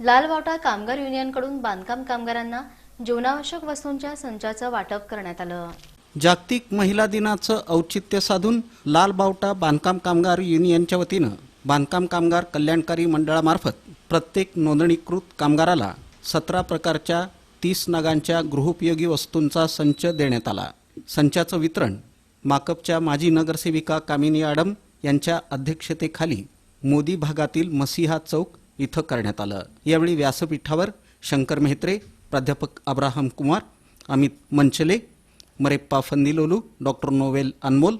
लालवाटा कामगार युनियनकडून बांधकाम कामगारांना जीवनावश्यक वस्तूंच्या संचाचं वाटप करण्यात आलं. जागतिक महिला दिनाचं औचित्य साधून लाल बावटा बांधकाम कामगार युनियनच्या वतीनं बांधकाम कामगार कल्याणकारी मंडळामार्फत प्रत्येक नोंदणीकृत कामगाराला सतरा प्रकारच्या तीस नगांच्या गृहोपयोगी वस्तूंचा संच देण्यात आला. संचाचं वितरण माकपच्या माजी नगरसेविका कामिनी आडम यांच्या अध्यक्षतेखाली मोदी भागातील मसिहा चौक इथं करण्यात आलं. यावेळी व्यासपीठावर शंकर मेहत्रे प्राध्यापक Abraham Kumar Amit Manchale Mareppa Phandilolu doctor Novel Anmol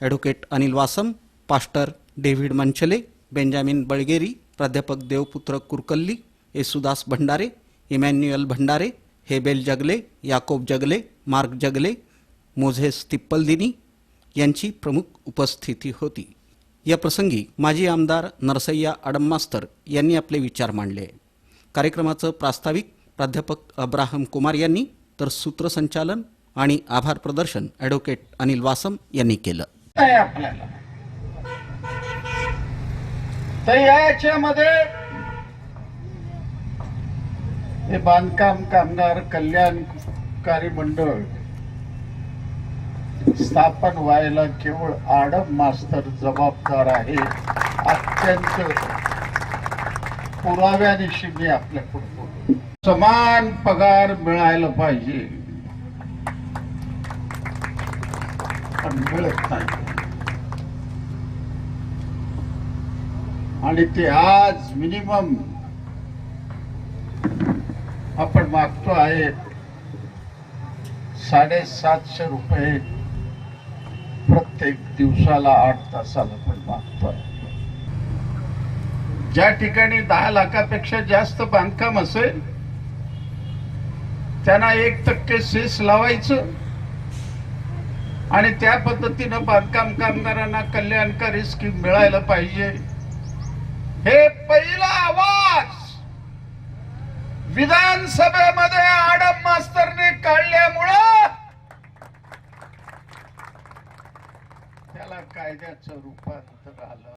advocate Anil Vasam pastor David Manchale Benjamin Balageri प्राध्यापक देवपुत्र कुरकल्ली येसुदास भंडारे इमॅन्युअल भंडारे हेबेल जगले याकोब जगले मार्क जगले मोझेस तिप्पलदिनी यांची प्रमुख उपस्थिती होती. या प्रसंगी माजी आमदार नरसय्या आडम मास्तर यांनी आपले विचार मांडले. कार्यक्रमाचं प्रास्ताविक प्राध्यापक अब्राहम कुमार यांनी तर सूत्रसंचालन आणि आभार प्रदर्शन ॲडव्होकेट अनिल वासम यांनी केलं. तर याच्यामध्ये हे बांधकाम कामगार कल्याणकारी मंडळ स्थापन व्हायला केवळ आडम मास्तर जबाबदार आहे. अत्यंत पुराव्यानिशी मी आपल्याकडे बोलतो समान पगार मिळायला पाहिजे. पण मिळत नाही. आणि ते आज मिनिमम आपण मागतो आहे साडेसातशे रुपये प्रत्येक दिवसाला आठ तासाला पण मागतोय ज्या ठिकाणी दहा लाखापेक्षा जास्त बांधकाम असेल त्यांना एक टक्के सेस लावायचं आणि त्या पद्धतीनं बांधकाम कामगारांना कल्याणकारी स्कीम मिळायला पाहिजे. हे पहिला आवाज विधानसभा त्याला कायद्याचं रूपांतर आलं.